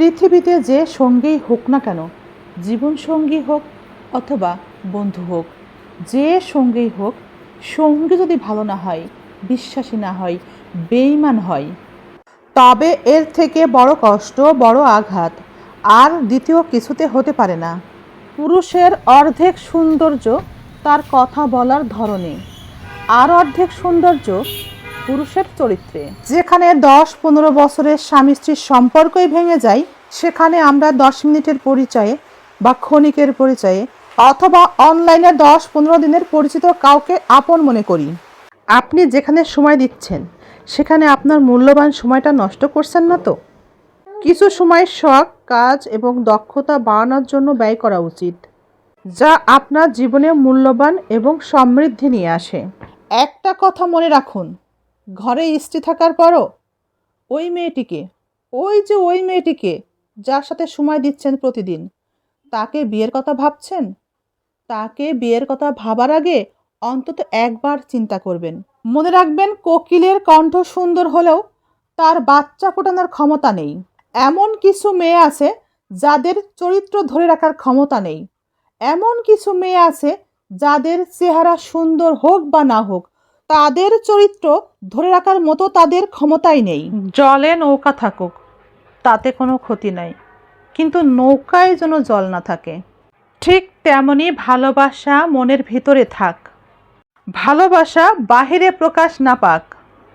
পৃথিবীতে যে সঙ্গীই হোক না কেন জীবনসঙ্গী হোক অথবা বন্ধু হোক, যে সঙ্গীই হোক, সঙ্গী যদি ভালো না হয়, বিশ্বাসী না হয় বেইমান হয়, তবে এর থেকে বড় কষ্ট, বড় আঘাত আর দ্বিতীয় কিছুতে হতে পারে না। পুরুষের অর্ধেক সৌন্দর্য তার কথা বলার ধরনে, আর অর্ধেক সৌন্দর্য পুরুষের চরিত্রে। যেখানে দশ পনেরো বছরের স্বামী স্ত্রীর সম্পর্কই ভেঙে যায়, সেখানে আমরা দশ মিনিটের পরিচয়ে বা ক্ষণিকের পরিচয়ে অথবা অনলাইনে দশ পনেরো দিনের পরিচিত কাউকে আপন মনে করি। আপনি যেখানে সময় দিচ্ছেন, সেখানে আপনার মূল্যবান সময়টা নষ্ট করছেন না তো? কিছু সময় শখ, কাজ এবং দক্ষতা বাড়ানোর জন্য ব্যয় করা উচিত, যা আপনার জীবনে মূল্যবান এবং সমৃদ্ধি নিয়ে আসে। একটা কথা মনে রাখুন ঘরে স্ত্রী থাকার পরও? ওই মেয়েটিকে, ওই যে ওই মেয়েটিকে যার সাথে সময় দিচ্ছেন প্রতিদিন, তাকে বিয়ের কথা ভাবছেন? তাকে বিয়ের কথা ভাবার আগে অন্তত একবার চিন্তা করবেন। মনে রাখবেন, কোকিলের কণ্ঠ সুন্দর হলেও তার বাচ্চা ফোটানোর ক্ষমতা নেই। এমন কিছু মেয়ে আছে যাদের চরিত্র ধরে রাখার ক্ষমতা নেই। এমন কিছু মেয়ে আছে যাদের চেহারা সুন্দর হোক বা না হোক তাদের চরিত্র ধরে রাখার মতো তাদের ক্ষমতাই নেই। জলে নৌকা থাকুক তাতে কোনো ক্ষতি নাই। কিন্তু নৌকায় যেন জল না থাকে ঠিক তেমনি ভালোবাসা মনের ভিতরে থাক। ভালোবাসা বাহিরে প্রকাশ না পাক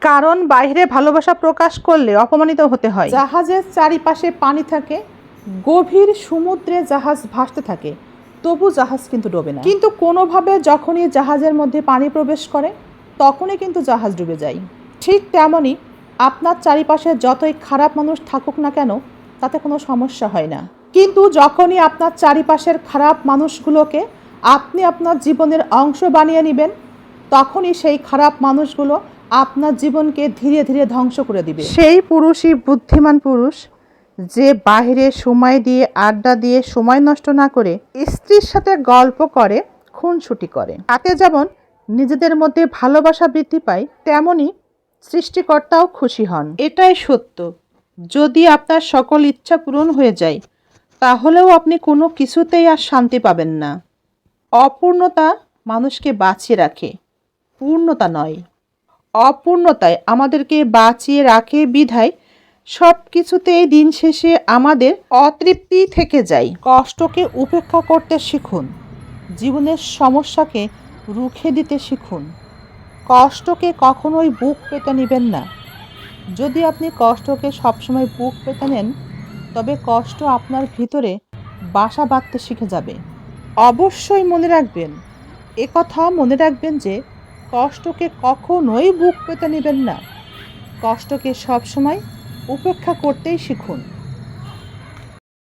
কারণ বাইরে ভালোবাসা প্রকাশ করলে অপমানিত হতে হয়। জাহাজের চারিপাশে পানি থাকে গভীর সমুদ্রে জাহাজ ভাসতে থাকে তবু জাহাজ কিন্তু ডোবে না। কিন্তু কোনোভাবে যখনই জাহাজের মধ্যে পানি প্রবেশ করে তখনই কিন্তু জাহাজ ডুবে যায়। ঠিক তেমনই আপনার চারিপাশে যতই খারাপ মানুষ থাকুক না কেন, তাতে কোনো সমস্যা হয় না। কিন্তু যখনই আপনার চারিপাশের খারাপ মানুষগুলোকে আপনি আপনার জীবনের অংশ বানিয়ে নেবেন, তখনই সেই খারাপ মানুষগুলো আপনার জীবনকে ধীরে ধীরে ধ্বংস করে দিবে। সেই পুরুষই বুদ্ধিমান পুরুষ, যে বাইরে সময় দিয়ে, আড্ডা দিয়ে সময় নষ্ট না করে স্ত্রীর সাথে গল্প করে, খুনসুটি করে। তাতে যেমন নিজেদের মধ্যে ভালোবাসা বৃদ্ধি পায়, তেমনি সৃষ্টিকর্তাও খুশি হন। এটাই সত্য। যদি আপনার সকল ইচ্ছা পূরণ হয়ে যায়, তাহলেও আপনি কোনো কিছুতেই আর শান্তি পাবেন না। অপূর্ণতা মানুষকে বাঁচিয়ে রাখে, পূর্ণতা নয়। অপূর্ণতায় আমাদেরকে বাঁচিয়ে রাখে বিধায় সব কিছুতেই দিন শেষে আমাদের অতৃপ্তি থেকে যায়। কষ্টকে উপেক্ষা করতে শিখুন। জীবনের সমস্যাকে রুখে দিতে শিখুন। কষ্টকে কখনোই বুক পেতে নেবেন না। যদি আপনি কষ্টকে সবসময় বুক পেতে নেন, তবে কষ্ট আপনার ভিতরে বাসা বাঁধতে শিখে যাবে। অবশ্যই মনে রাখবেন কথা মনে রাখবেন যে কষ্টকে কখনোই বুক পেতে নেবেন না। কষ্টকে সবসময় উপেক্ষা করতেই শিখুন।